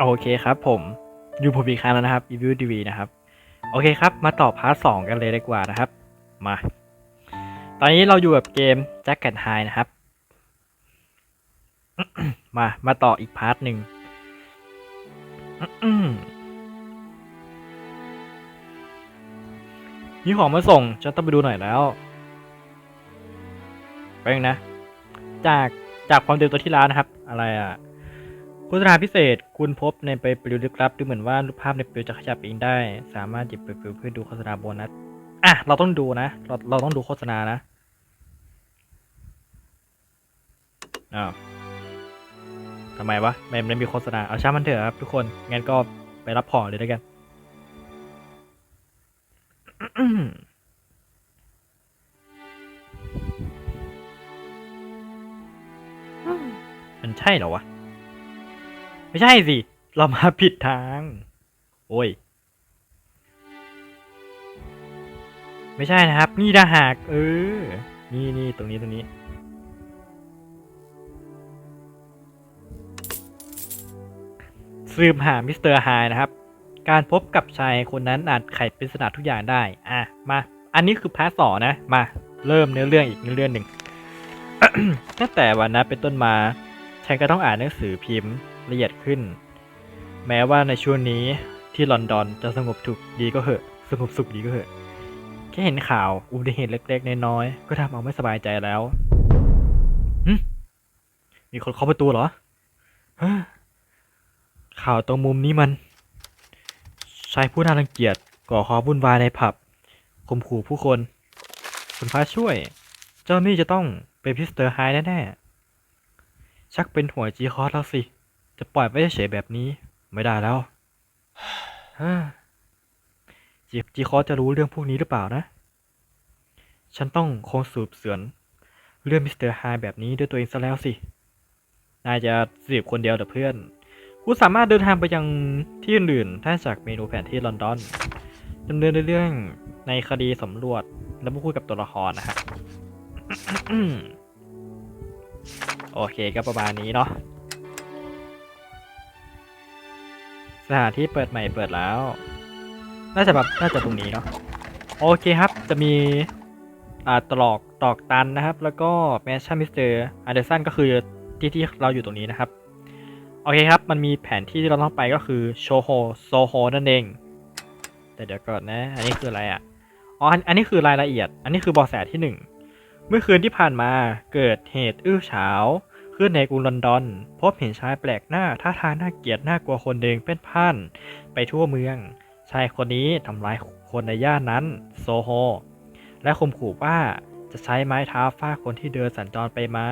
โอเคครับผมอยู่ผมอีกครั้งแล้วนะครับ e v i e w TV นะครับ โอเคครับ มาต่อพาร์ทสองกันเลยดีกว่านะครับ มา ตอนนี้เราอยู่กับเกม Jack and High นะครับ มา มาต่ออีกพาร์ทหนึ่งมีของมาส่ง ฉันต้องไปดูหน่อยแล้วไปเองนะ จาก จากความเดิมตัวที่แล้วนะครับ อะไรอะ โฆษณาพิเศษคุณพบในไปปลิวลึกลับดูเหมือนว่ารูปภาพในปลิวจะขยับเองได้ สามารถหยิบไปปลิวเพื่อดูโฆษณาโบนัสอะเราต้องดูนะ เราเราต้องดูโฆษณานะอ้าวทำไมวะไม่ไม่มีโฆษณาเอาช่างมันเถอะครับทุกคนงั้นก็ไปรับของเลยด้วยกันมันใช่เหรอวะ ไม่ใช่สิ เรามาผิดทาง โอ้ย ไม่ใช่นะครับ นี่ดาหาก เออ นี่นี่ตรงนี้ตรงนี้ สืบหามิสเตอร์ไฮนะครับ การพบกับชายคนนั้นอาจไขปริศนาทุกอย่างได้ อะ มา อันนี้คือพาร์ทสองนะ มา เริ่มเนื้อเรื่องอีกเนื้อเรื่องหนึ่งตั้งแต่วันนั้นเป็นต้นมา ฉันก็ต้องอ่านหนังสือพิมพ์ ละเอียดขึ้น แม้ว่าในช่วงนี้ที่ลอนดอนจะสงบถูกดีก็เหอะ สงบสุขดีก็เหอะ แค่เห็นข่าวอุบัติเหตุเล็กๆ น้อยๆ ก็ทำเอาไม่สบายใจแล้วมีคนเคาะประตูเหรอข่าวตรงมุมนี้มันชายผู้น่ารังเกียจก่อความวุ่นวายในผับข่มขู่ผู้คนคุณพระช่วย เจ้านี่จะต้องเป็นพิสเตอร์ไฮแน่ๆ ชักเป็นหัวจีคอสแล้วสิ จะปล่อยไว้เฉยแบบนี้ไม่ได้แล้วฮ่าจีจีคอสจะรู้เรื่องพวกนี้หรือเปล่านะ ฉันต้องคงสืบสวนเรื่องมิสเตอร์ไฮแบบนี้ด้วยตัวเองซะแล้วสิ นายจะสืบคนเดียวเหรือเพื่อนคุณสามารถเดินทางไปยังที่อื่นๆได้จากเมนูแผนที่ลอนดอนดำเนินเรื่องในคดีสำรวจและพูดคุยกับตัวละครนะฮะโอเคก็ประมาณนี้เนาะ สถานที่เปิดใหม่เปิดแล้ว น่าจะแบบน่าจะตรงนี้เนาะโอเคครับจะมีอ่าตรอกตอกตันนะครับ แล้วก็แมชชั่นมิสเตอร์อันเดอร์สันก็คือที่ที่เราอยู่ตรงนี้นะครับ โอเคครับ มันมีแผนที่ที่เราต้องไปก็คือโชโฮโซโฮนั่นเอง แต่เดี๋ยวก่อนนะ อันนี้คืออะไรอะอ๋ออันนี้คือรายละเอียด อันนี้คือบอแสที่หนึ่งเมื่อคืนที่ผ่านมาเกิดเหตุอื้อฉาว ขึ้นในกรุงลอนดอน พบเห็นชายแปลกหน้าท่าทางน่าเกลียดน่ากลัวคนหนึ่งเป็นพ่าน ไปทั่วเมือง ชายคนนี้ทำร้ายคนในย่านนั้น โซโฮ และข่มขู่ว่าจะใช้ไม้เท้าฟาดคนที่เดินสัญจรไปมา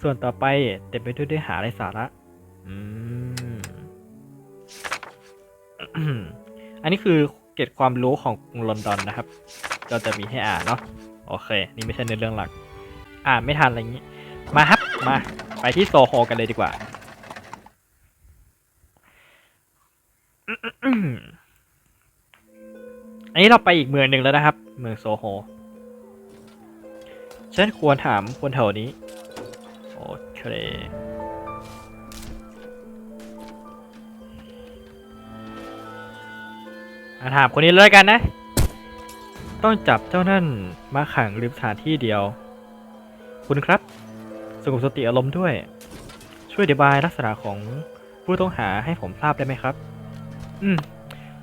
ส่วนต่อไปเต็มไปด้วยเนื้อหาไร้สาระ อืม อันนี้คือเกร็ดความรู้ของกรุงลอนดอนนะครับ ก็จะมีให้อ่านเนาะ โอเค นี่ไม่ใช่ในเรื่องหลัก อ่านไม่ทันอะไรอย่างนี้ มาครับ มา ไปที่โซโฮกันเลยดีกว่า อันนี้เราไปอีกเมืองหนึ่งแล้วนะครับ เมืองโซโฮฉันควรถามคนแถวนี้ โอเคอะถามคนนี้เลยกันนะ ต้องจับเจ้านั่นมาขังริมสถานที่เดียว คุณครับ สงบสติอารมณ์ด้วย ช่วยอธิบายลักษณะของผู้ต้องหาให้ผมทราบได้ไหมครับ อืม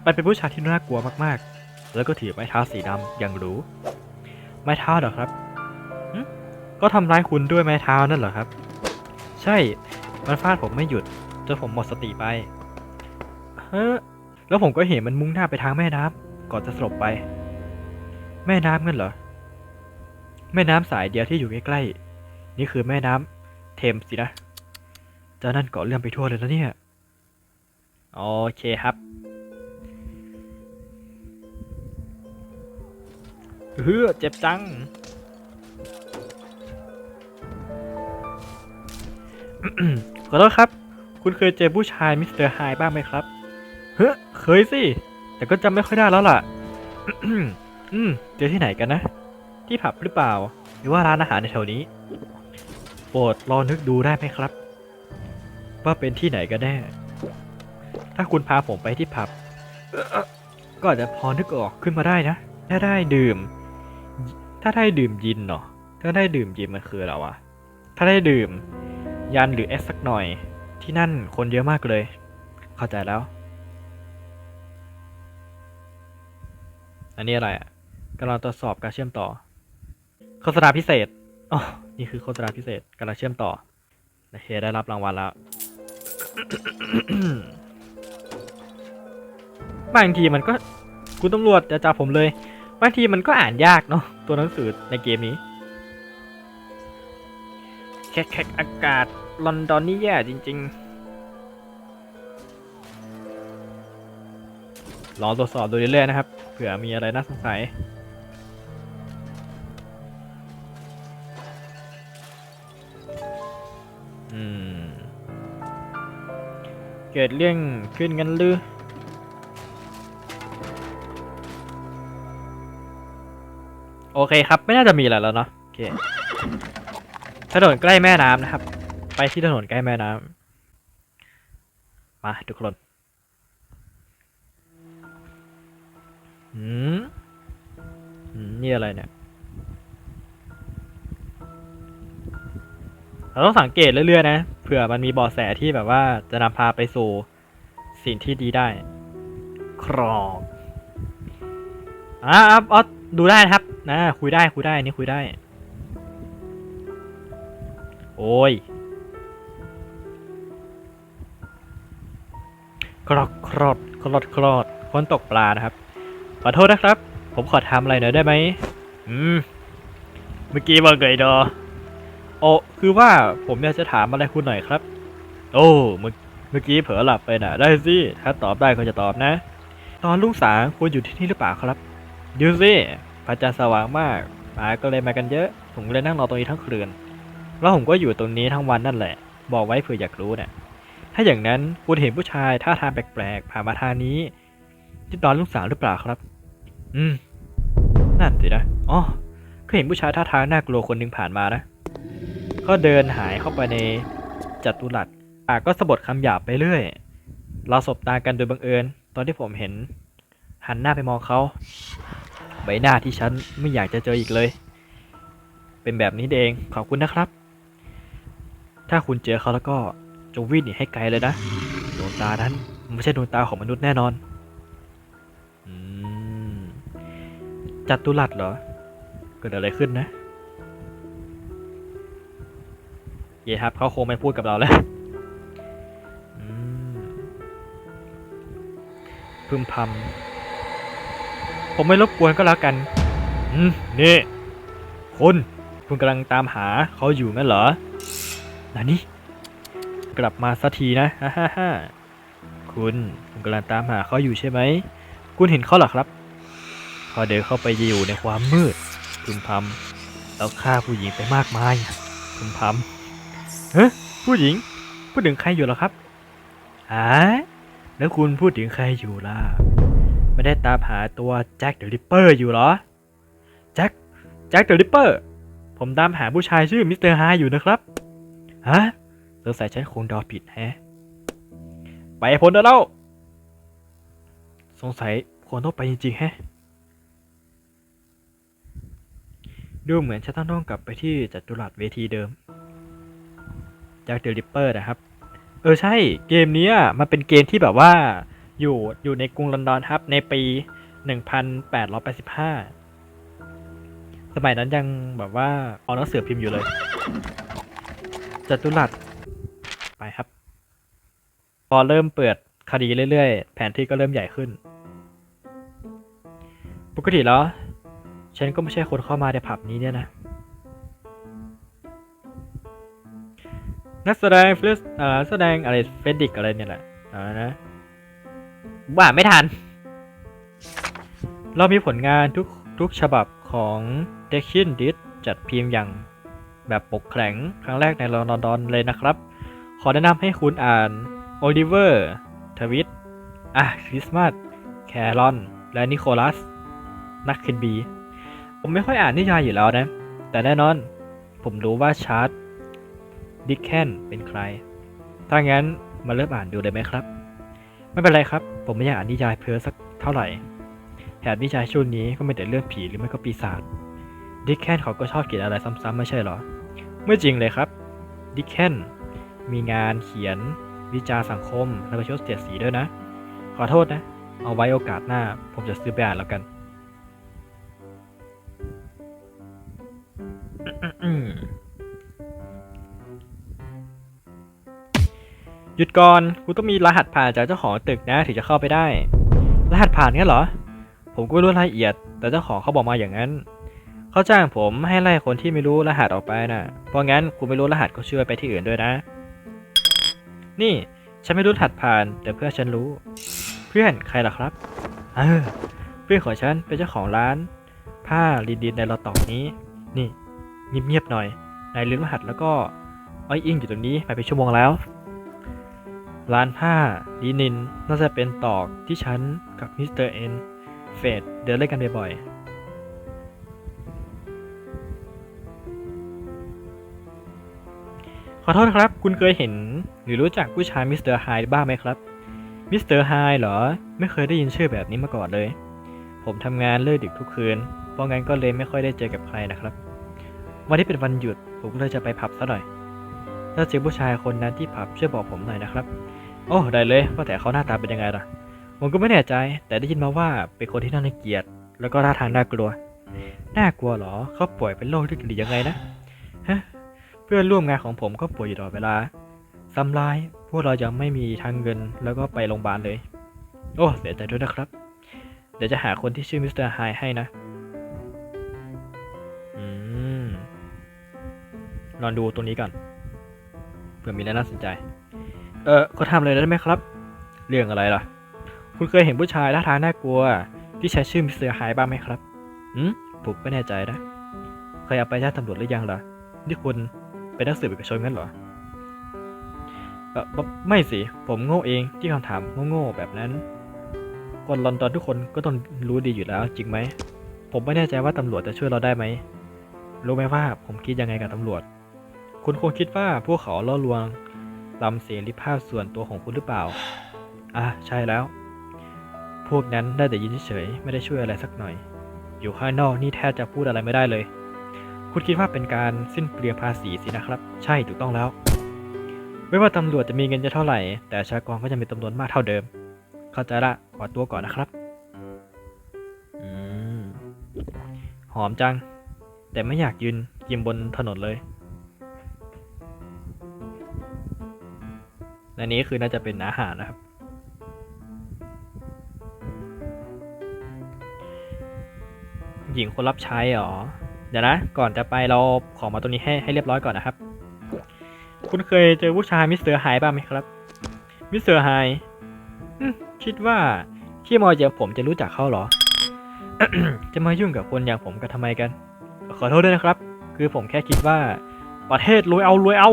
มันเป็นผู้ชายที่น่ากลัวมากๆ แล้วก็ถือไม้เท้าสีดำอย่างรูไม้เท้าเหรอครับ ก็ทำร้ายคุณด้วยไม้เท้านั่นเหรอครับ ใช่ มันฟาดผมไม่หยุดจนผมหมดสติไป เฮ้อ แล้วผมก็เห็นมันมุ่งหน้าไปทางแม่น้ำก่อนจะสลบไป แม่น้ำงั้นเหรอ แม่น้ำสายเดียวที่อยู่ใกล้ๆ นี่คือแม่น้ำเทมสินะเจ้านั่นเก่อเรื่องไปทั่วเลยนะเนี่ย โอเคครับเฮ้อเจ็บจัง ขอโทษครับ คุณเคยเจอผู้ชายมิสเตอร์ไฮบ้างไหมครับ เฮ้ยเคยสิ แต่ก็จำไม่ค่อยได้แล้วล่ะ อืม เจอที่ไหนกันนะ ที่ผับหรือเปล่า หรือว่าร้านอาหารในแถวนี้ โปรดลองนึกดูได้ไหมครับ ว่าเป็นที่ไหนกันแน่ ถ้าคุณพาผมไปที่ผับ ก็อาจจะพอนึกออกขึ้นมาได้นะ ถ้าได้ดื่ม ถ้าได้ดื่มยินเนาะถ้าได้ดื่มยินมันคืออะไรวะ ถ้าได้ดื่ม ยันหรือเอสสักหน่อย ที่นั่นคนเยอะมากเลย เข้าใจแล้ว อันนี้อะไรอะกำลังตรวจสอบการเชื่อมต่อโฆษณาพิเศษ อ๋อ นี่คือโฆษณาพิเศษกำลังเชื่อมต่อโอเคได้รับรางวัลแล้ว บางทีมันก็คุณตำรวจจะจับผมเลย บางทีมันก็อ่านยากเนาะตัวหนังสือในเกมนี้แค่แค่อากาศลอนดอนนี่แย่จริงๆลองตรวจสอบดูเรื่อยๆนะครับ เผื่อมีอะไรน่าสงสัย เกิดเรื่องขึ้นกันหรือโอเคครับ ไม่น่าจะมีอะไรแล้วเนาะโอเคถนนใกล้แม่น้ำนะครับ ไปที่ถนนใกล้แม่น้ำมาทุกคนหืมหืมนี่อะไรเนี่ย เราต้องสังเกตเรื่อยๆนะ ผื่อมันมีเบาะแสที่แบบว่าจะนำพาไปสู่สิ่งที่ดีได้ ครองอะอะอ๋อดูได้นะครับนะคุยได้คุยได้นี่คุยได้ โอ้ยครอดครอดครอดครอดคนตกปลานะครับ ขอโทษนะครับ ผมขอทำอะไรหน่อยได้ไหมอืม เมื่อกี้ว่าไงดอ โอ้คือว่าผมอยากจะถามอะไรคุณหน่อยครับ โอ้เมื่อเมื่อกี้เผลอหลับไปน่ะได้สิ ถ้าตอบได้ก็จะตอบนะ ตอนลูกสาวคุณอยู่ที่นี่หรือเปล่าครับดูสิพระจันทร์สว่างมากหมาก็เลยมากันเยอะ ผมเลยนั่งรอตรงนี้ทั้งคืน แล้วผมก็อยู่ตรงนี้ทั้งวันนั่นแหละ บอกไว้เผื่ออยากรู้เนี่ยถ้าอย่างนั้นคุณเห็นผู้ชายท่าทางแปลกๆผ่านมาทางนี้ที่ตอนลูกสาวหรือเปล่าครับ อืม นั่นสินะ อ๋อก็เห็นผู้ชายท่าทางน่ากลัวคนหนึ่งผ่านมานะ ก็เดินหายเข้าไปในจัตุรัสปากก็สะบดคำหยาบไปเรื่อย เราสบตากันโดยบังเอิญ ตอนที่ผมเห็น หันหน้าไปมองเขา ใบหน้าที่ฉันไม่อยากจะเจออีกเลย เป็นแบบนี้เอง ขอบคุณนะครับ ถ้าคุณเจอเขาแล้วก็จงวิ่งหนีให้ไกลเลยนะ ดวงตานั้นไม่ใช่ดวงตาของมนุษย์แน่นอนอจัตุรัสเหรอ เกิดอะไรขึ้นนะ เย่ครับเขาคงไม่พูดกับเราแล้วพึมพำผมไม่รบกวนก็แล้วกันอืมนี่คุณคุณกำลังตามหาเขาอยู่งั้นเหรอนานี่กลับมาสักทีนะฮ่าฮ่าฮ่าคุณคุณกำลังตามหาเขาอยู่ใช่ไหม คุณเห็นเขาหรอครับเขาเดินเข้าไปอยู่ในความมืดพึมพำแล้วฆ่าผู้หญิงไปมากมายพึมพำ เฮ้ผู้หญิง พูดถึงใครอยู่หรอครับฮะแล้วคุณพูดถึงใครอยู่ล่ะ ไม่ได้ตามหาตัวแจ็คเดอะริปเปอร์อยู่หรอ แจ็ค แจ็คเดอะริปเปอร์ ผมตามหาผู้ชายชื่อมิสเตอร์ไฮอยู่นะครับ ฮะสงสัยฉันคงดอผิดแฮะ ไปพ้นแล้ว สงสัยควรต้องไปจริงๆแฮะดูเหมือนฉันต้องต้องกลับไปที่จัตุรัสเวทีเดิม จากเดอะริปเปอร์นะครับ เออใช่เกมนี้มันเป็นเกมที่แบบว่าอยู่อยู่ในกรุงลอนดอนครับในปี 1885 สมัยนั้นยังแบบว่าเอาหนังสือพิมพ์อยู่เลยจัตุรัสไปครับ พอเริ่มเปิดคดีเรื่อยๆ แผนที่ก็เริ่มใหญ่ขึ้น ปกติแล้ว ฉันก็ไม่ใช่คนเข้ามาในผับนี้เนี่ยนะ นักแสดงเฟสอ่าแสดงอะไรเฟดดิกอะไรเนี่ยแหละอ่านะ ว่าไม่ทัน เรามีผลงานทุกทุกฉบับของ d e k i n d i s จัดพิมพ์อย่างแบบปกแข็งครั้งแรกในลอนดอนเลยนะครับ ขอแนะนำให้คุณอ่านโอลิเวอร์ ทวิตอะคริสต์มาสแครอน และนิโคลัส นักเคนบี ผมไม่ค่อยอ่านนิยายอยู่แล้วนะ แต่แน่นอน ผมรู้ว่าชาร์ต ดิกแคนเป็นใคร ถ้างั้นมาเริ่มอ่านดูเลยไหมครับ ไม่เป็นไรครับ ผมไม่อยากอ่านนิยายเพ้อสักเท่าไหร่แถมนิยายช่วงนี้ก็ไม่แต่เรื่องผีหรือไม่ก็ปีศาจ ดิกแคนเขาก็ชอบเขียนอะไรซ้ำๆไม่ใช่เหรอ ไม่จริงเลยครับ ดิกแคนมีงานเขียน วิจารสังคม แล้วก็ชดเสียดสีด้วยนะ ขอโทษนะ เอาไว้โอกาสหน้า ผมจะซื้อไปอ่านแล้วกันอืม หยุดก่อนคุณต้องมีรหัสผ่านจากเจ้าของตึกนะถึงจะเข้าไปได้ รหัสผ่านงั้นเหรอ ผมก็ไม่รู้รายละเอียด แต่เจ้าของเขาบอกมาอย่างนั้น เขาจ้างผมให้ไล่คนที่ไม่รู้รหัสออกไปนะ่ะ เพราะงั้นคุณไม่รู้รหัสก็ช่วยไปที่อื่นด้วยนะ นี่ฉันไม่รู้รหัสผ่านแต่เพื่อนฉันรู้ เพื่อนใครล่ะครับเออเพื่อนของฉันเป็นเจ้าของร้าน ผ้าลินดินในลอตอกนี้ นี่เงียบๆหน่อยนายลืมรหัสแล้วก็อ้อยอิงอยู่ตรงนี้มาเป็นชั่วโมงแล้ว ร้านผ้าลินิน น่าจะเป็นตอกที่ฉันกับมิสเตอร์เอ็นเฟดเดินเล่นกันบ่อยๆ ขอโทษครับ คุณเคยเห็นหรือรู้จักผู้ชายมิสเตอร์ไฮบ้างไหมครับ มิสเตอร์ไฮเหรอ ไม่เคยได้ยินชื่อแบบนี้มาก่อนเลย ผมทำงานเลิกดึกทุกคืน เพราะงั้นก็เลยไม่ค่อยได้เจอกับใครนะครับ วันนี้เป็นวันหยุด ผมเลยจะไปผับซะหน่อย ถ้าเจอผู้ชายคนนั้นที่ผับช่วยบอกผมหน่อยนะครับ โอ้ได้เลยว่าแต่เขาหน้าตาเป็นยังไงล่ะผมก็ไม่แน่ใจ แต่ได้ยินมาว่าเป็นคนที่น่าเกลียด แล้วก็ท่าทางน่ากลัว น่ากลัวเหรอเขาป่วยเป็นโรคที่หรือยังไงนะฮะเพื่อนร่วมงานของผมก็ป่วยอยู่ตลอดเวลาซ้ำร้ายพวกเรายังไม่มีทางเงินแล้วก็ไปโรงพยาบาลเลย โอ้เสียใจด้วยนะครับ เดี๋ยวจะหาคนที่ชื่อมิสเตอร์ไฮให้นะอืมลองดูตรงนี้ก่อน เผื่อมีอะไรน่าสนใจ เออเขาทำอะไรได้ไหมครับ เรื่องอะไรล่ะ คุณเคยเห็นผู้ชายท่าทางน่ากลัว ที่ใช้ชื่อมิสเตอร์ไฮบ้างไหมครับอืมผมไม่แน่ใจนะ เคยเอาไปแจ้งตำรวจหรือยังล่ะ นี่คุณเป็นนักสืบเอกชนงั้นเหรอเออไม่ไม่สิ ผมโง่เองที่คำถามโง่ๆแบบนั้น คนลอนดอนทุกคนก็ต้องรู้ดีอยู่แล้วจริงไหม ผมไม่แน่ใจว่าตำรวจจะช่วยเราได้ไหม รู้ไหมว่าผมคิดยังไงกับตำรวจ คุณคงคิดว่าพวกเขาล่อลวงลำเสรีภาพส่วนตัวของคุณหรือเปล่า อะใช่แล้ว พวกนั้นได้แต่ยินเฉยไม่ได้ช่วยอะไรสักหน่อย อยู่ข้างนอกนี่แทบจะพูดอะไรไม่ได้เลย คุณคิดว่าเป็นการสิ้นเปลืองภาษีสินะครับ ใช่ถูกต้องแล้ว ไม่ว่าตำรวจจะมีเงินจะเท่าไหร่ แต่ชากรก็จะมีจำนวนมากเท่าเดิม เข้าใจละขอตัวก่อนนะครับอืมหอมจัง แต่ไม่อยากยืนกินบนถนนเลย อันนี้คือน่าจะเป็นอาหารนะครับ หญิงคนรับใช้เหรอ เดี๋ยวนะ ก่อนจะไปเราขอมาตรงนี้ให้ให้เรียบร้อยก่อนนะครับ คุณเคยเจอผู้ชายมิสเตอร์ไฮบ้างไหมครับ มิสเตอร์ไฮคิดว่าที่มออย่างผมจะรู้จักเขาเหรอ จะมายุ่งกับคนอย่างผมกันทำไมกัน ขอโทษด้วยนะครับ คือผมแค่คิดว่า ประเทศรวยเอารวยเอา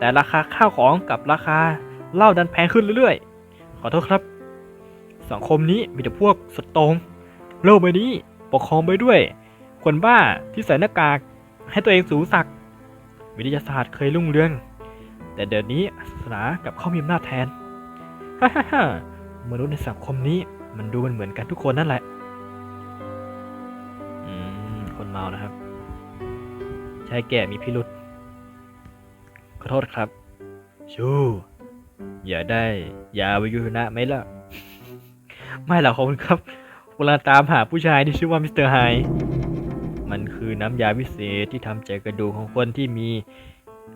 แต่ราคาข้าวของกับราคาเหล้าดันแพงขึ้นเรื่อยๆ ขอโทษครับ สังคมนี้มีแต่พวกสดโตรงโลกใบนี้ปกครองไปด้วย คนบ้าที่ใส่หน้ากากให้ตัวเองสูงสัก วิทยาศาสตร์เคยรุ่งเรือง แต่เดี๋ยวนี้ศาสนากับเข้ามีอำนาจแทนฮ่าฮ่าฮ่ามนุษย์ในสังคมนี้มันดูมันเหมือนกันทุกคนนั่นแหละ อืม คนเมานะครับ ชายแก่มีพิรุษ ขอโทษครับ ชู อย่าได้ยาวิยุนะไหมล่ะ ไม่หรอกขอบคุณครับเวลาตามหาผู้ชายที่ชื่อว่ามิสเตอร์ไฮ มันคือน้ำยาวิเศษที่ทำจากกระดูกของคนที่มี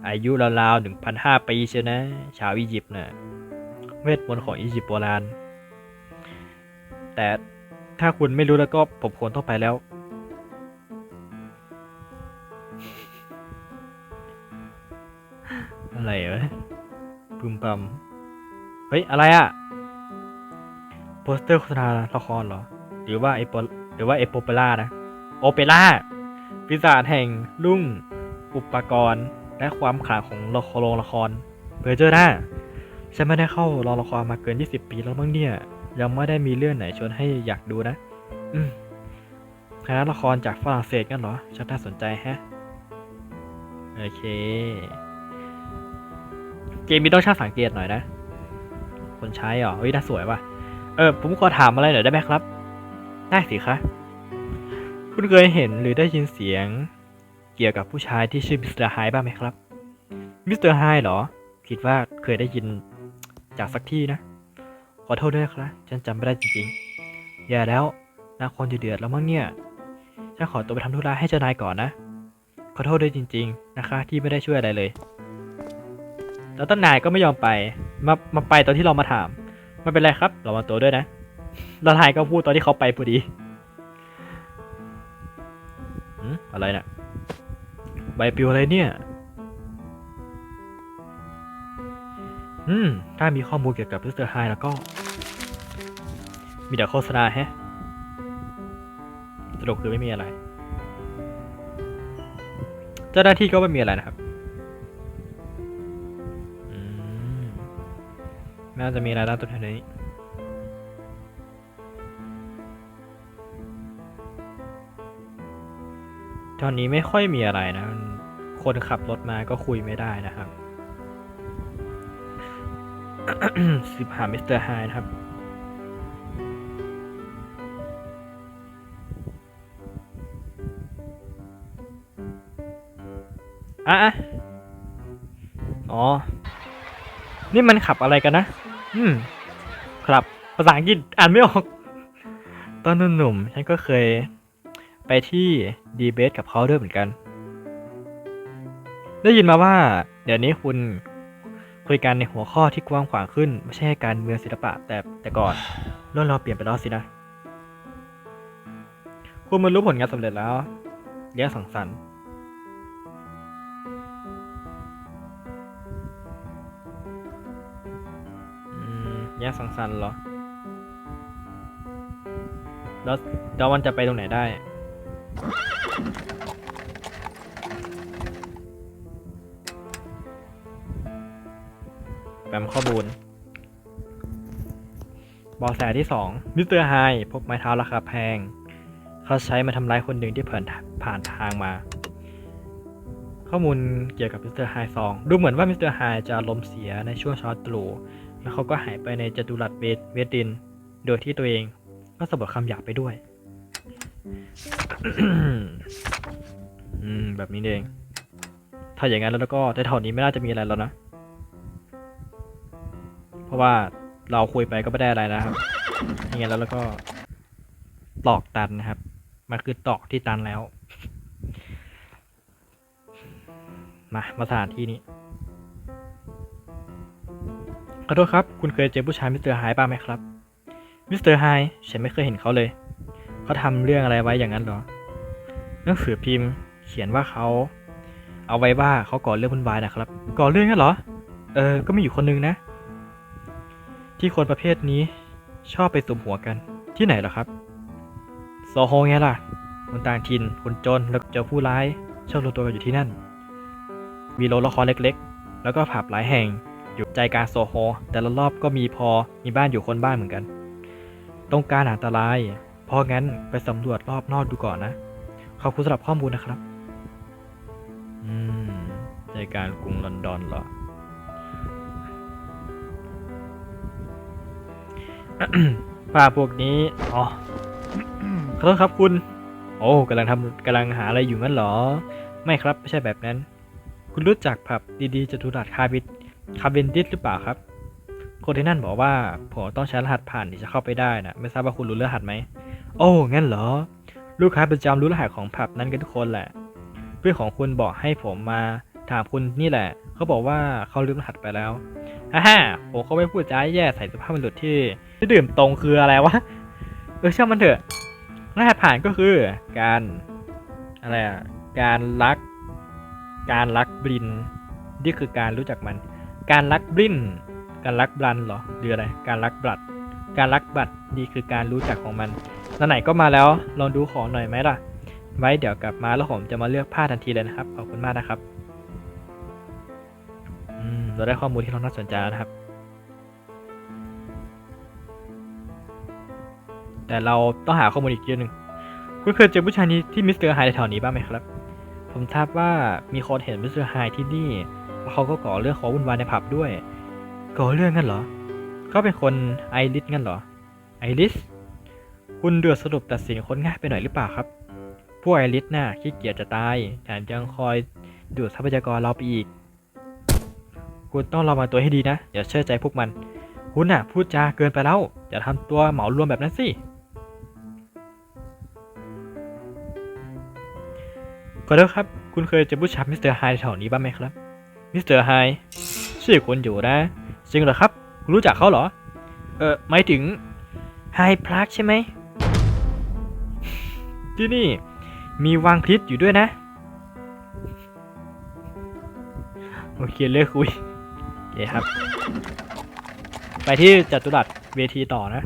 อายุราวๆหนึ่งพันห้าปีเชียวนะ ชาวอียิปต์น่ะเวทมนต์ของอียิปต์โบราณ แต่ถ้าคุณไม่รู้แล้วก็ผมควรต้องไปแล้ว อะไรวะพึมพำเฮ้ย อะไรอะโปสเตอร์โฆษณาละครเหรอ หรือว่าไอโปหรือว่าไอโปเปล่านะ โอเปร่าปีศาจแห่งลุ่ง อุปกรณ์ และความขลังของละครโรงละครเพอเจอหน้าฉันไม่ได้เข้าโรงละครมาเกิน 20 ปีแล้วมั้งเนี่ย ยังไม่ได้มีเรื่องไหนชวนให้อยากดูนะ อืมคณะละครจากฝรั่งเศสกันเหรอฉันน่าสนใจแฮะ โอเค เกมนี้ต้องช่างสังเกตหน่อยนะ คนใช้เหรอเฮ้ยน่าสวยว่ะ เออ ผมขอถามอะไรหน่อยได้ไหมครับ ได้สิคะ คุณเคยเห็นหรือได้ยินเสียง เกี่ยวกับผู้ชายที่ชื่อมิสเตอร์ไฮบ้างไหมครับ มิสเตอร์ไฮเหรอ คิดว่าเคยได้ยินจากสักที่นะ ขอโทษด้วยครับ ฉันจำไม่ได้จริงๆ อย่าแล้วนาคงจะเดือดแล้วมั้งเนี่ย ฉันขอตัวไปทำธุระให้เจ้านายก่อนนะ ขอโทษด้วยจริง ๆ นะคะ ที่ไม่ได้ช่วยอะไรเลย แล้วต้นนายก็ไม่ยอมไป มามาไปตอนที่เรามาถามไม่เป็นไรครับเรามาตัวด้วยนะแล้วนายก็พูดตอนที่เขาไปพอดีอะไรนะ่ะใบปลิวอะไรเนี่ย อืม ถ้ามีข้อมูลเกี่ยวกับมิสเตอร์ไฮแล้วก็ มีแต่โฆษณาแฮะสรุปคือไม่มีอะไร เจ้าหน้าที่ก็ไม่มีอะไรนะครับ น่าจะมีรายได้ตัวเท่านี้ตอนนี้ไม่ค่อยมีอะไรนะ คนขับรถมาก็คุยไม่ได้นะครับสิบหามิสเตอร์ไฮนะครับ อะ นี่มันขับอะไรกันนะ อืม ครับ ภาษาอังกฤษอ่านไม่ออก ตอนหนุ่มๆ ฉันก็เคยไปที่ดีเบตกับเขาด้วยเหมือนกัน ได้ยินมาว่า เดี๋ยวนี้คุณคุยกันในหัวข้อที่กว้างขวางขึ้น ไม่ใช่การเมืองศิลปะ แต่แต่ก่อนโลกเราเปลี่ยนไปแล้วสินะ คุณมันรู้ผลงานสำเร็จแล้วเลี้ยงสังสรรค์ ยกสังสรรค์เหรอ แล้วแล้วมันจะไปตรงไหนได้ แปมข้อมูลบอแสที่สองมิสเตอร์ไฮพบไม้เท้าราคาแพง เขาใช้มาทำร้ายคนหนึ่งที่ผ่านผ่านทางมา ข้อมูลเกี่ยวกับมิสเตอร์ไฮซอง ดูเหมือนว่ามิสเตอร์ไฮจะลมเสียในช่วงเช้าตรู่ แล้วเขาก็หายไปในจตุรัสเวทเวดิน โดยที่ตัวเองก็สะบัดคำหยาบไปด้วย อืม แบบนี้เอง ถ้าอย่างนั้นแล้วก็ในแถวนี้ไม่น่าจะมีอะไรแล้วนะ เพราะว่าเราคุยไปก็ไม่ได้อะไรนะครับอย่างนั้นแล้วแล้วก็ตอกตันนะครับ มันคือตอกที่ตันแล้ว มา มาสถานที่นี้ ขอโทษครับ คุณเคยเจอผู้ชายมิสเตอร์ไฮบ้างไหมครับ มิสเตอร์ไฮฉันไม่เคยเห็นเขาเลย เขาทำเรื่องอะไรไว้อย่างนั้นเหรอ หนังสือพิมพ์ เขียนว่าเขา เอาไว้ว่าเขาก่อเรื่องวุ่นวายนะครับ ก่อเรื่องงั้นเหรอ เออ ก็มีอยู่คนนึงนะ ที่คนประเภทนี้ชอบไปสุมหัวกัน ที่ไหนเหรอครับโซโฮไงล่ะ คนต่างถิ่น คนจน แล้วเจอผู้ร้าย ชอบรวมตัวกันอยู่ที่นั่น มีโรงละครเล็ก ๆ แล้วก็ผับหลายแห่ง อยู่ใจกลางโซโฮแต่ละรอบก็มีพอมีบ้านอยู่คนบ้านเหมือนกันต้องการอันตราย เพราะงั้นไปสำรวจรอบนอกดูก่อนนะ ขอบคุณสำหรับข้อมูลนะครับ อืม ใจกลางกรุงลอนดอนเหรอป่าพวกนี้ อ๋อ ขอโทษครับคุณ โอ้กำลังทำกำลังหาอะไรอยู่งั้นเหรอ ไม่ครับ ไม่ใช่แบบนั้น คุณรู้จักผับดีๆจตุรัสคาบิด คาเวนดิสหรือเปล่าครับ คนที่นั่นบอกว่าผมต้องใช้รหัสผ่านถึงจะเข้าไปได้นะไม่ทราบว่าคุณรู้รหัสไหม โอ้งั้นเหรอ ลูกค้าประจำรู้รหัสของผับนั้นกันทุกคนแหละ เพื่อนของคุณบอกให้ผมมาถามคุณนี่แหละ เขาบอกว่าเขาลืมรหัสไปแล้วฮ่าฮ่าผมเขาไม่พูดจ้าแย่ใส่สุภาพบุรุษที่ที่ดื่มตรงคืออะไรวะ เออช่างมันเถอะ รหัสผ่านก็คือการอะไรอะ การรัก การรักบิน นี่คือการรู้จักมัน การรักบลินการรักบลันเหรอหรืออะไร การรักบลัด การรักบัตรนี่คือการรู้จักของมันแล้วไหนก็มาแล้ว ลองดูของหน่อยไหมล่ะ ไว้เดี๋ยวกลับมาแล้วผมจะมาเลือกผ้าทันทีเลยนะครับ ขอบคุณมากนะครับ อืม เราได้ข้อมูลที่เราน่าสนใจแล้วนะครับ แต่เราต้องหาข้อมูลอีกเยอะหนึ่งคุณเคยเจอผู้ชายนี้ที่มิสเตอร์ไฮแถวนี้บ้างไหมครับ ผมทราบว่ามีคนเห็นมิสเตอร์ไฮที่นี่ เขาก็ก่อเรื่องขอวุ่นวายในผับด้วย ก่อเรื่องงั้นเหรอ เขาเป็นคนไอริสงั้นเหรอ ไอริส คุณเดือดสรุปตัดสินคนง่ายไปหน่อยหรือเปล่าครับ พวกไอริสน่ะขี้เกียจจะตายแถมยังคอยดูดทรัพยากรเราไปอีก คุณต้องระวังตัวให้ดีนะ อย่าเชื่อใจพวกมัน คุณน่ะ พูดจาเกินไปแล้ว อย่าทำตัวเหมารวมแบบนั้นสิขอโทษครับ คุณเคยเจอผู้ชายมิสเตอร์ไฮแถวนี้บ้างไหมครับ มิสเตอร์ไฮชื่อคนอยู่นะ จริงเหรอครับ รู้จักเขาเหรอ เออหมายถึงไฮพลักใช่ไหม ที่นี่มีวางพิษอยู่ด้วยนะ โอเคเลิกคุยโอเคครับ ไปที่จัตุรัสเวทีต่อนะ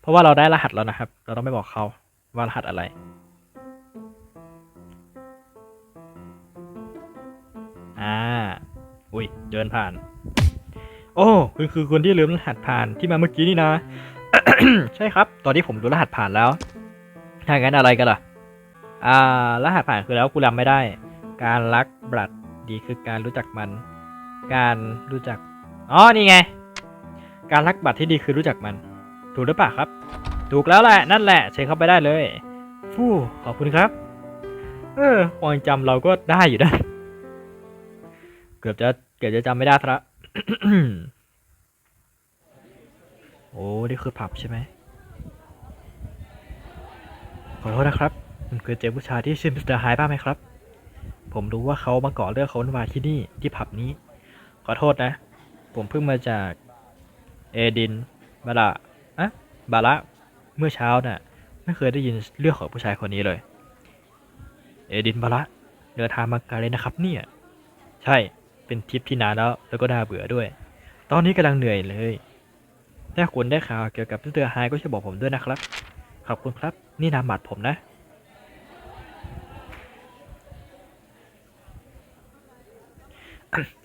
เพราะว่าเราได้รหัสแล้วนะครับ เราต้องไม่บอกเขาว่ารหัสอะไร อ่า อุ้ย เดินผ่าน โอ้คุณคือคนที่ลืมรหัสผ่านที่มาเมื่อกี้นี่นะ ใช่ครับ ตอนนี้ผมรู้รหัสผ่านแล้ว ถ้างั้นอะไรกันล่ะ อ่า รหัสผ่านคือแล้วกูจำไม่ได้ การรักบลัดดีคือการรู้จักมัน การรู้จัก อ๋อ นี่ไง การรักบัตรที่ดีคือรู้จักมัน ถูกหรือเปล่าครับ ถูกแล้วแหละ นั่นแหละเชิญเข้าไปได้เลย ฟู่ขอบคุณครับ เออความจำเราก็ได้อยู่นะ เกือบจะเกือบจะจำไม่ได้ซะละโอ้ นี่คือผับใช่ไหม ขอโทษนะครับคุณเคยเจอผู้ชายที่ชื่อมิสเตอร์ไฮบ้างไหมครับ ผมรู้ว่าเขามาก่อเรื่องเขาวุ่นวายที่นี่ที่ผับนี้ ขอโทษนะ ผมเพิ่งมาจาก เอดินบาระอะบาระเมื่อเช้าน่ะ ไม่เคยได้ยินเรื่องของผู้ชายคนนี้เลย เอดินบาระเดินทางมาไกลเลยนะครับ เนี่ย ใช่ เป็นทริปที่นานแล้ว แล้วก็น่าเบื่อด้วย ตอนนี้กำลังเหนื่อยเลย ถ้าคุณได้ข่าวเกี่ยวกับมิสเตอร์ไฮก็ช่วยบอกผมด้วยนะครับ ขอบคุณครับ นี่นามบัตรผมนะ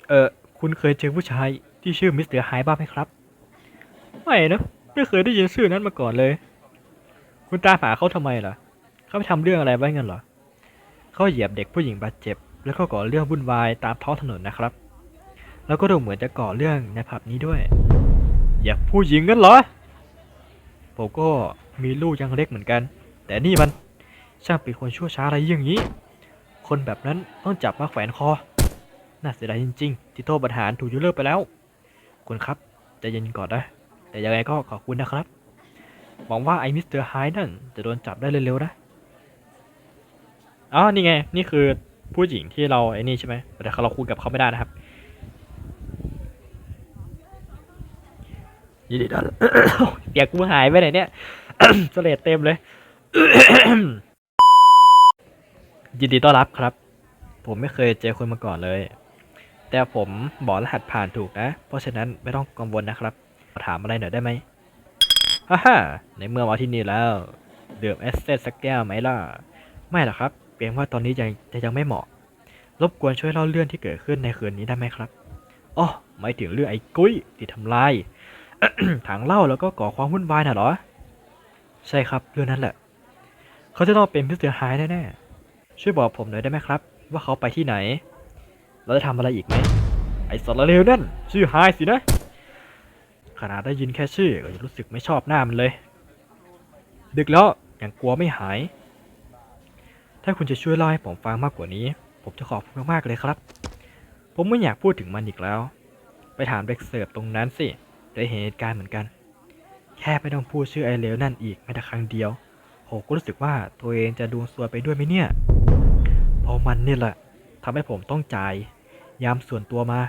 เออคุณเคยเจอผู้ชายที่ชื่อมิสเตอร์ไฮบ้างไหมครับ ไม่นะ ไม่เคยได้ยินชื่อนั้นมาก่อนเลย คุณตามหาเขาทำไมล่ะ เขาไปทำเรื่องอะไรไว้เงินเหรอ เขาเหยียบเด็กผู้หญิงบาดเจ็บ แล้วก็ก่อเรื่องวุ่นวายตามท้องถนนนะครับ แล้วก็ดูเหมือนจะก่อเรื่องในผับนี้ด้วย อย่าผู้หญิงกันเหรอ ผมก็มีลูกยังเล็กเหมือนกัน แต่นี่มันช่างเป็นคนชั่วช้าอะไรอย่างนี้ คนแบบนั้นต้องจับมาแขวนคอ น่าเสียดายจริงๆ ที่โทษประหารถูกยกเลิกไปแล้ว คุณครับใจะเย็นก่อนนะ แต่ยังไงก็ขอบคุณนะครับ หวังว่าไอ้มิสเตอร์ไฮนั่นจะโดนจับได้เร็วๆนะ อ๋อ นี่ไง นี่คือ ผู้หญิงที่เราไอ้นี่ใช่ไหมแต่เราคุยกับเขาไม่ได้นะครับยินดีต้อนรับเสียงกูหายไปไหนเนี่ยสเลดเต็มเลย ยินดีต้อนรับครับ ผมไม่เคยเจอคนมาก่อนเลย แต่ผมบอกรหัสผ่านถูกนะ เพราะฉะนั้นไม่ต้องกังวลนะครับ ถามอะไรหน่อยได้ไหมฮ่าฮ่าในเมื่อมาที่นี่แล้ว เดื่มเอสเซสักแก้วไหมล่ะ ไม่หรอกครับ เพียงว่าตอนนี้ยังจะยังไม่เหมาะ รบกวนช่วยเล่าเรื่องที่เกิดขึ้นในคืนนี้ได้ไหมครับอ๋อหมายถึงเรื่องไอ้กุ้ยที่ทำลายถังเหล้าแล้วก็ก่อความวุ่นวายน่ะเหรอ ใช่ครับเรื่องนั้นแหละ เขาจะต้องเป็นมิสเตอร์ไฮแน่ๆช่วยบอกผมหน่อยได้ไหมครับ ว่าเขาไปที่ไหน เราจะทำอะไรอีกไหมไอ้สารเลวนั่นชื่อไฮสินะขนาดได้ยินแค่ชื่อก็ยังรู้สึกไม่ชอบหน้ามันเลย ดึกแล้วยังกลัวไม่หาย ถ้าคุณจะช่วยเล่าให้ผมฟังมากกว่านี้ ผมจะขอบคุณมากๆเลยครับ ผมไม่อยากพูดถึงมันอีกแล้ว ไปถามเด็กเสิร์ฟตรงนั้นสิได้เห็นเหตุการณ์เหมือนกัน แค่ไม่ต้องพูดชื่อไอ้เลวนั่นอีกแม้แต่ครั้งเดียวผมก็รู้สึกว่าตัวเองจะดวงซวยไปด้วยไหมเนี่ย เพราะมันนี่แหละทำให้ผมต้องจ่าย ยามส่วนตัวมา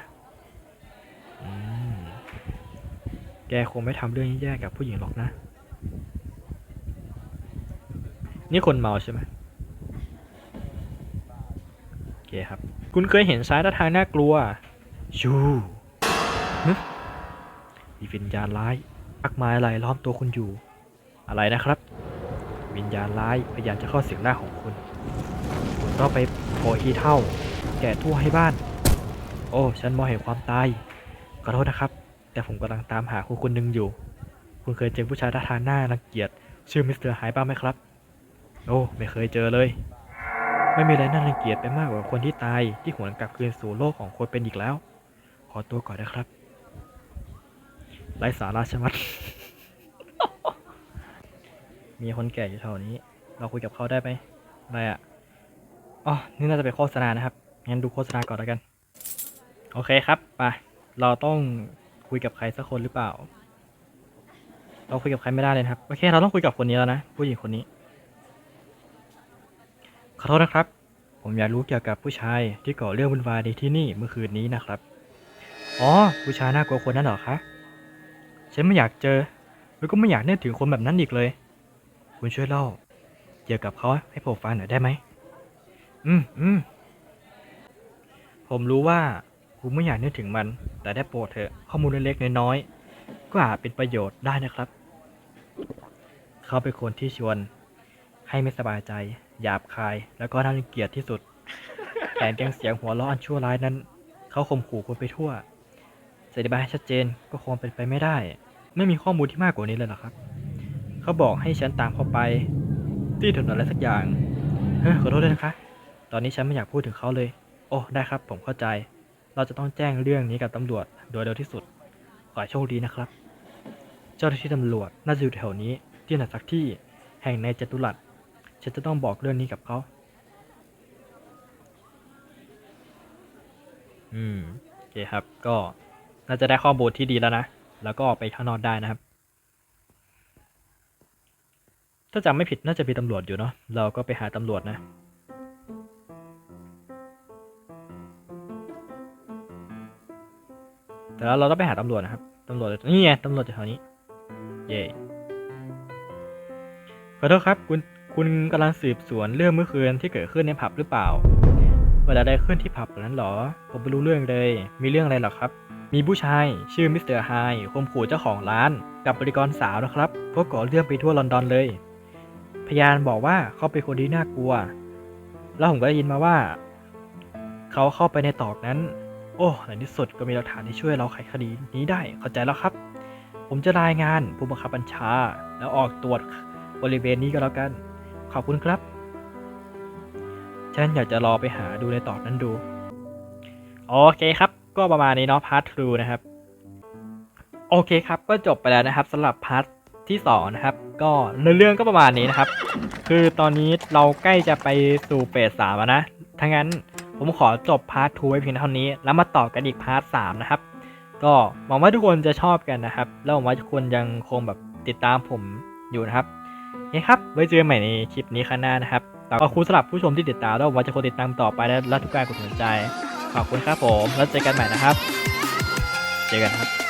อืมแกคงไม่ทำเรื่องแย่ๆกับผู้หญิงหรอกนะ นี่คนเมาใช่ไหมโอเคครับ คุณเคยเห็นซ้ายท่าทางน่ากลัว ชูมีวิญญาณร้ายมากมายอะไรล้อมตัวคุณอยู่ อะไรนะครับ วิญญาณร้ายพยายามจะเข้าสิงร่างของคุณ คุณต้องไปโผล่ขี้เท่า แก่ทั่วให้บ้าน โอ้ ฉันมองเห็นความตาย ขอโทษนะครับ แต่ผมกำลังตามหาคุณคนหนึ่งอยู่ คุณเคยเจอผู้ชายท่าทางหน้ารังเกียจ ชื่อมิสเตอร์ไฮบ้างไหมครับ โอ้ ไม่เคยเจอเลย ไม่มีอะไรน่ารังเกียจไปมากกว่าคนที่ตายที่หวนกลับคืนสู่โลกของคนเป็นอีกแล้ว ขอตัวก่อนนะครับไร้สาระช่ไหมมีคนแก่อยู่แถวนี้ เราคุยกับเขาได้ไหมอะไรอะ อ๋อ นี่น่าจะเป็นโฆษณานะครับ งั้นดูโฆษณาก่อนแล้วกัน โอเคครับ ไป เราต้องคุยกับใครสักคนหรือเปล่า เราคุยกับใครไม่ได้เลยครับ โอเค เราต้องคุยกับคนนี้แล้วนะ ผู้หญิงคนนี้ ขอโทษนะครับ ผมอยากรู้เกี่ยวกับผู้ชายที่ก่อเรื่องวุ่นวายในที่นี่เมื่อคืนนี้นะครับ อ๋อ ผู้ชายน่ากลัวคนนั้นเหรอคะ ฉันไม่อยากเจอ แล้วก็ไม่อยากนึกถึงคนแบบนั้นอีกเลย คุณช่วยเล่า เกี่ยวกับเขาให้ผมฟังหน่อยได้ไหม อืมอืมผมรู้ว่าคุณไม่อยากนึกถึงมัน แต่ได้โปรดเถอะ ข้อมูลเล็กๆน้อยๆ ก็อาจเป็นประโยชน์ได้นะครับ เขาเป็นคนที่ชวนให้ไม่สบายใจ หยาบคาย แล้วก็น่ารังเกียจที่สุดแถมยังเสียงหัวเราะอันชั่วร้ายนั้น เขาข่มขู่คนไปทั่วจะอธิบายให้ชัดเจนก็คงเป็นไปไม่ได้ ไม่มีข้อมูลที่มากกว่านี้เลยเหรอครับ เขาบอกให้ฉันตามเขาไป ที่ถนนอะไรสักอย่างเฮ้ยขอโทษด้วยนะคะ ตอนนี้ฉันไม่อยากพูดถึงเขาเลย โอ้ได้ครับ ผมเข้าใจ เราจะต้องแจ้งเรื่องนี้กับตำรวจโดยเร็วที่สุด ขอให้โชคดีนะครับ เจ้าหน้าที่ตำรวจน่าจะอยู่แถวนี้ที่ไหนสักที่ แห่งในจตุรัส ฉันจะต้องบอกเรื่องนี้กับเขา อืม โอเคครับ ก็น่าจะได้ข้อมูลที่ดีแล้วนะ แล้วก็ออกไปข้างนอกได้นะครับ ถ้าจำไม่ผิดน่าจะมีตำรวจอยู่เนาะ เราก็ไปหาตำรวจนะแต่แล้วเราต้องไปหาตำรวจนะครับ ตำรวจนี่ไงตำรวจอยู่แถวนี้ เย่ขอโทษครับ คุณ คุณกำลังสืบสวนเรื่องเมื่อคืนที่เกิดขึ้นในผับหรือเปล่า เวลาใดขึ้นที่ผับนั้นเหรอ ผมไม่รู้เรื่องเลย มีเรื่องอะไรหรอครับ มีผู้ชายชื่อมิสเตอร์ไฮข่มขู่เจ้าของร้าน กับบริกรสาวนะครับพวกก่อเรื่องไปทั่วลอนดอนเลย พยานบอกว่าเขาเป็นคนที่น่ากลัว แล้วผมก็ได้ยินมาว่า เขาเข้าไปในตอกนั้น โอ้ในที่สุดก็มีหลักฐานที่ช่วยเราไขคดีนี้ได้ เข้าใจแล้วครับ ผมจะรายงานผู้บังคับบัญชา แล้วออกตรวจบริเวณนี้ก็แล้วกัน ขอบคุณครับ ฉันอยากจะรอไปหาดูในตอกนั้นดู โอเคครับ ก็ประมาณนี้เนาะพาร์ท2นะครับ โอเคครับ ก็จบไปแล้วนะครับสำหรับพาร์ทที่2นะครับ ก็เนื้อเรื่องก็ประมาณนี้นะครับ คือตอนนี้เราใกล้จะไปสู่เฟสสามแล้วนะทั้งนั้นผมขอจบพาร์ท2ไว้เพียงเท่านี้ แล้วมาต่อกันอีกพาร์ทสามนะครับ ก็หวังว่าทุกคนจะชอบกันนะครับ แล้วหวังว่าทุกคนยังคงแบบติดตามผมอยู่นะครับ นี่คครับ ไว้เจอกันใหม่ในคลิปนี้ข้างหน้านะครับต่ขอบคุณสำหรับผู้ชมที่ติดตามแล้วหวังว่าจะคนติดตามต่อไปและรับทุกการกดสนใจ ขอบคุณครับผม แล้วเจอกันใหม่นะครับ เจอกันครับ